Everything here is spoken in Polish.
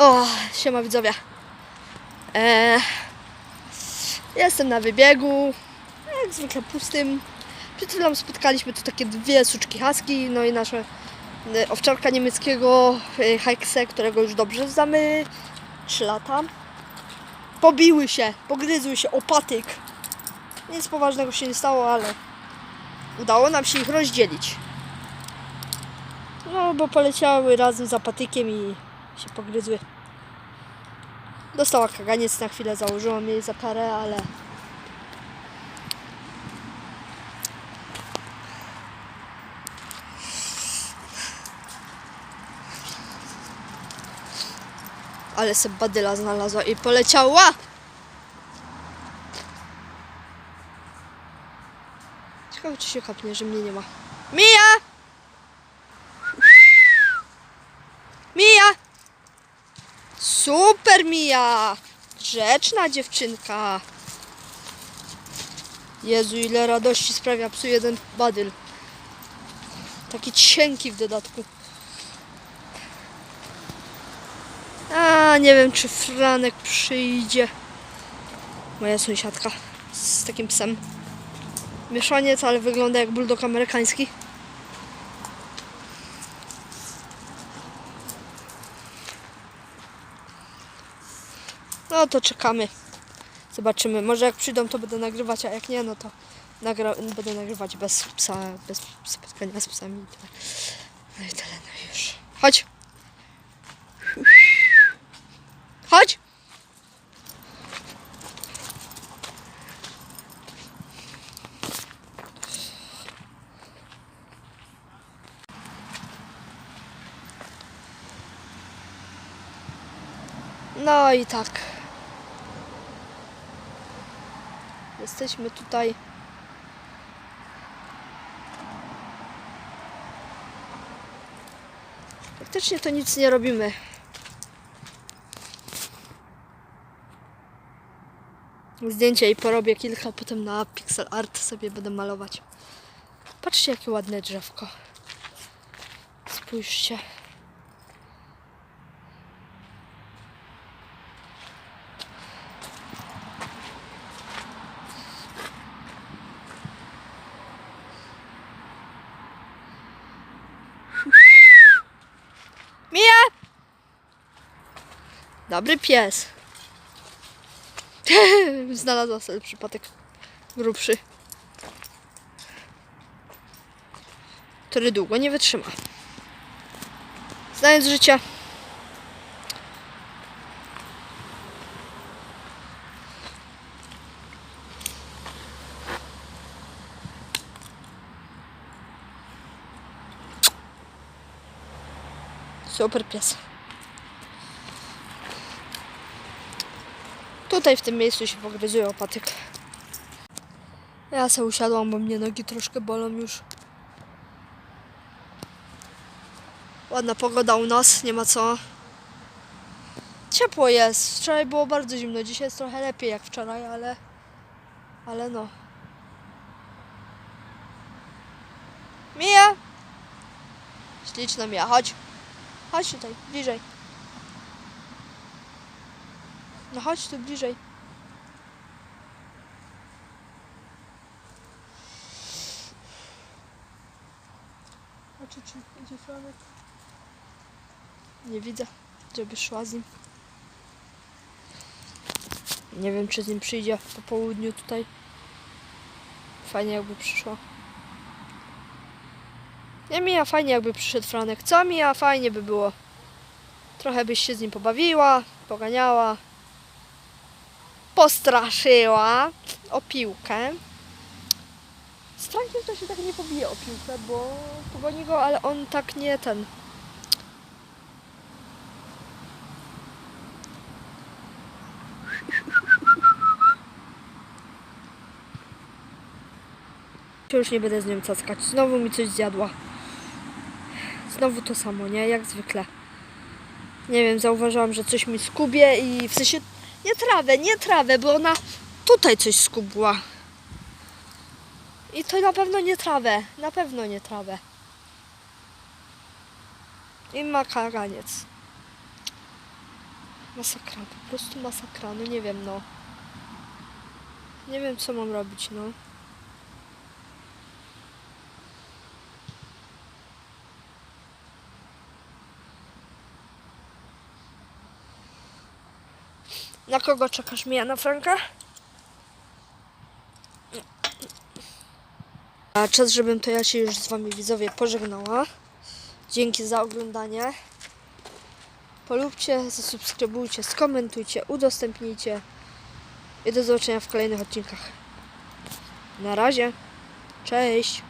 O, siema widzowie. E, jestem na wybiegu. Jak zwykle pustym. Przed chwilą spotkaliśmy tu takie dwie suczki husky, no i nasze e, owczarka niemieckiego e, Hexe, którego już dobrze znamy. 3 lata. Pobiły się, pogryzły się o patyk. Nic poważnego się nie stało, ale udało nam się ich rozdzielić. No, bo poleciały razem za patykiem i się pogryzły. Dostała kaganiec na chwilę, założyłam jej za karę, ale... Ale se badyla znalazła i poleciała! Ciekawe, czy się kapnie, że mnie nie ma. Mija! Super Mija! Grzeczna dziewczynka. Jezu, ile radości sprawia psu jeden badyl. Taki cienki w dodatku. A, nie wiem, czy Franek przyjdzie. Moja sąsiadka z takim psem. Mieszaniec, ale wygląda jak bulldog amerykański. No to czekamy. Zobaczymy. Może jak przyjdą, to będę nagrywać, a jak nie, no to nagra będę nagrywać bez psa, bez spotkania z psami. No i tyle, no już. Chodź. Chodź. No i tak. Jesteśmy tutaj. Faktycznie to nic nie robimy. Zdjęcia i porobię kilka, potem na pixel art sobie będę malować. Patrzcie, jakie ładne drzewko. Spójrzcie. Mija! Dobry pies. Znalazła sobie przypadek grubszy. Który długo nie wytrzyma. Znając życie. Super pies. Tutaj w tym miejscu się pogryzuje opatyk. Ja se usiadłam, bo mnie nogi troszkę bolą już. Ładna pogoda u nas, nie ma co. Ciepło jest. Wczoraj było bardzo zimno, dzisiaj jest trochę lepiej jak wczoraj, ale... Ale no. Mija! Śliczna Mija, chodź. Chodź tutaj, bliżej. No chodź tu bliżej. A czy, czy idzie Franek? Nie widzę, żeby szła z nim. Nie wiem, czy z nim przyjdzie po południu tutaj. Fajnie jakby przyszła. Nie Mija, fajnie jakby przyszedł Franek. Co Mija, fajnie by było. Trochę byś się z nim pobawiła, poganiała. Postraszyła o piłkę. Z Frankiem to się tak nie pobije o piłkę, bo pogoni go, ale on tak nie ten. Już nie będę z nią cackać. Znowu mi coś zjadła. Znowu to samo, nie? Jak zwykle. Nie wiem, zauważyłam, że coś mi skubie i w sensie nie trawę, nie trawę, bo ona tutaj coś skubła. I to na pewno nie trawę, na pewno nie trawę. I ma kaganiec. Masakra, po prostu masakra, no nie wiem, no. Nie wiem, co mam robić, no. Na kogo czekasz, Mija? Na Franka? A czas, żebym to ja się już z wami widzowie pożegnała. Dzięki za oglądanie. Polubcie, zasubskrybujcie, skomentujcie, udostępnijcie. I do zobaczenia w kolejnych odcinkach. Na razie. Cześć.